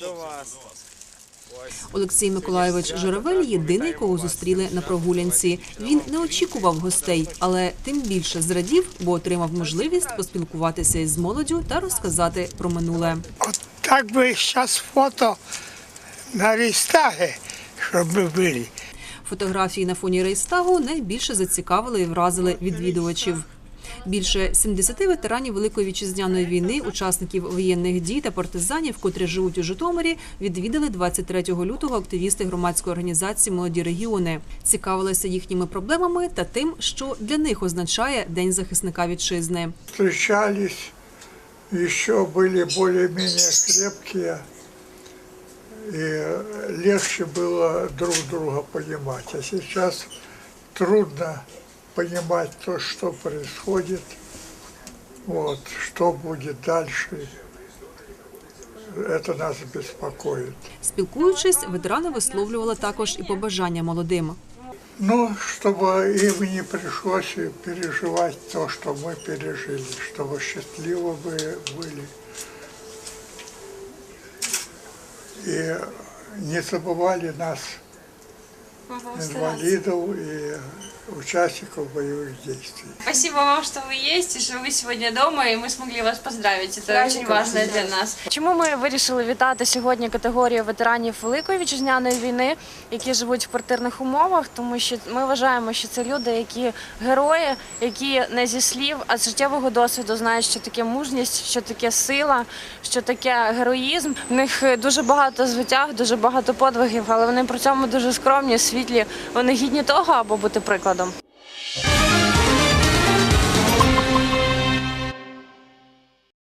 До вас. Олексій Миколайович Журавель єдиний, кого зустріли на прогулянці. Він не очікував гостей, але тим більше зрадів, бо отримав можливість поспілкуватися із молоддю та розказати про минуле. Вот так бы сейчас фото на Рейстаге, чтобы были. Фотографії на фоні Рейстагу найбільше зацікавили і вразили відвідувачів. Більше 70 ветеранів Великої вітчизняної війни, учасників воєнних дій та партизанів, котрі живуть у Житомирі, відвідали 23 лютого активісти громадської організації Молоді регіони. Цікавилися їхніми проблемами та тим, що для них означає День захисника вітчизни. Встречались, еще были более-менее крепкие, и легче было друг друга понимать. А сейчас трудно понимать то, что происходит, вот, что будет дальше. Это нас беспокоит. Спілкуючись, ветерани висловлювали також і побажання молодим. Ну, чтобы им не пришлось переживать то, что мы пережили, чтобы счастливо бы были. И не забывали нас, инвалидов и участников боевых действий. Спасибо вам, что вы есть, и что вы сегодня дома, и мы смогли вас поздравить. Это очень важно для нас. Чому ми вирішили вітати сьогодні категорію ветеранів Великої вітчизняної війни, які живуть в квартирних умовах? Тому що ми вважаємо, що це люди, які герої, які не зі слів, а з життєвого досвіду знають, що таке мужність, що таке сила, що таке героїзм. В них дуже багато звитяг, дуже багато подвигів, але вони при цьому дуже скромні, світлі. Вони гідні того, аби бути прикладом. закладом.